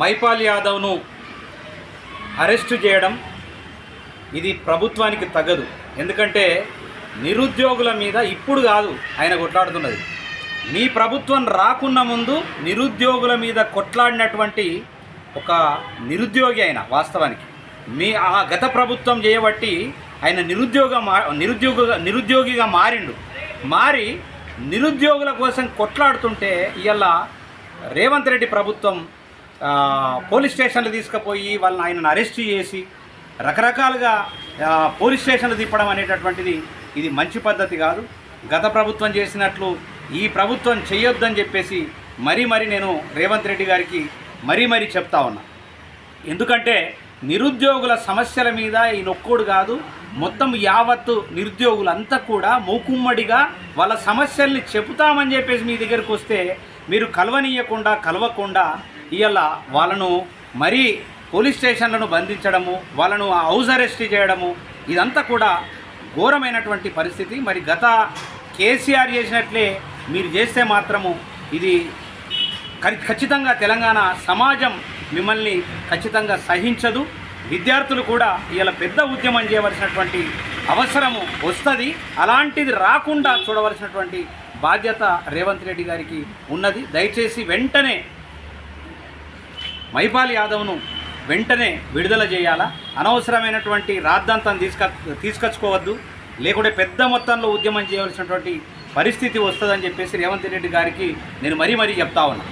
Mypal యాదవ్ను arrest చేయడం ఇది ప్రభుత్వానికి తగదు. ఎందుకంటే నిరుద్యోగుల మీద ఇప్పుడు కాదు ఆయన కొట్లాడుతున్నది. మీ ప్రభుత్వం రాకున్న ముందు నిరుద్యోగుల మీద కొట్లాడినటువంటి ఒక నిరుద్యోగి ఆయన వాస్తవానికి. మీ ఆ గత ప్రభుత్వం చేయబట్టి ఆయన నిరుద్యోగ నిరుద్యోగ నిరుద్యోగిగా మారిండు. మారి నిరుద్యోగుల కోసం కొట్లాడుతుంటే ఇలా రేవంత్ రెడ్డి ప్రభుత్వం పోలీస్ స్టేషన్లు తీసుకుపోయి వాళ్ళని ఆయనను అరెస్ట్ చేసి రకరకాలుగా పోలీస్ స్టేషన్లు తిప్పడం అనేటటువంటిది ఇది మంచి పద్ధతి కాదు. గత ప్రభుత్వం చేసినట్లు ఈ ప్రభుత్వం చేయొద్దని చెప్పేసి మరీ మరీ నేను రేవంత్ రెడ్డి గారికి మరీ మరీ చెప్తా ఉన్నా. ఎందుకంటే నిరుద్యోగుల సమస్యల మీద ఈ నొక్కోడు కాదు మొత్తం యావత్తు నిరుద్యోగులంతా కూడా మూకుమ్మడిగా వాళ్ళ సమస్యల్ని చెబుతామని చెప్పేసి మీ దగ్గరికి వస్తే మీరు కలవనీయకుండా కలవకుండా ఇవాళ వాళ్ళను మరీ పోలీస్ స్టేషన్లను బంధించడము వాళ్ళను హౌస్ అరెస్ట్ చేయడము ఇదంతా కూడా ఘోరమైనటువంటి పరిస్థితి. మరి గత కేసీఆర్ చేసినట్లే మీరు చేస్తే మాత్రము ఇది ఖచ్చితంగా తెలంగాణ సమాజం మిమ్మల్ని ఖచ్చితంగా సహించదు. విద్యార్థులు కూడా ఇలా పెద్ద ఉద్యమం చేయవలసినటువంటి అవసరము వస్తుంది. అలాంటిది రాకుండా చూడవలసినటువంటి బాధ్యత రేవంత్ రెడ్డి గారికి ఉన్నది. దయచేసి వెంటనే మైపాల్ యాదవ్ను వెంటనే విడుదల చేయాలా? అనవసరమైనటువంటి రాద్ధాంతం తీసుక తీసుకొచ్చుకోవద్దు. లేకుంటే పెద్ద మొత్తంలో ఉద్యమం చేయవలసినటువంటి పరిస్థితి వస్తుందని చెప్పేసి రేవంత్ రెడ్డి గారికి నేను మరీ మరీ చెప్తా ఉన్నా.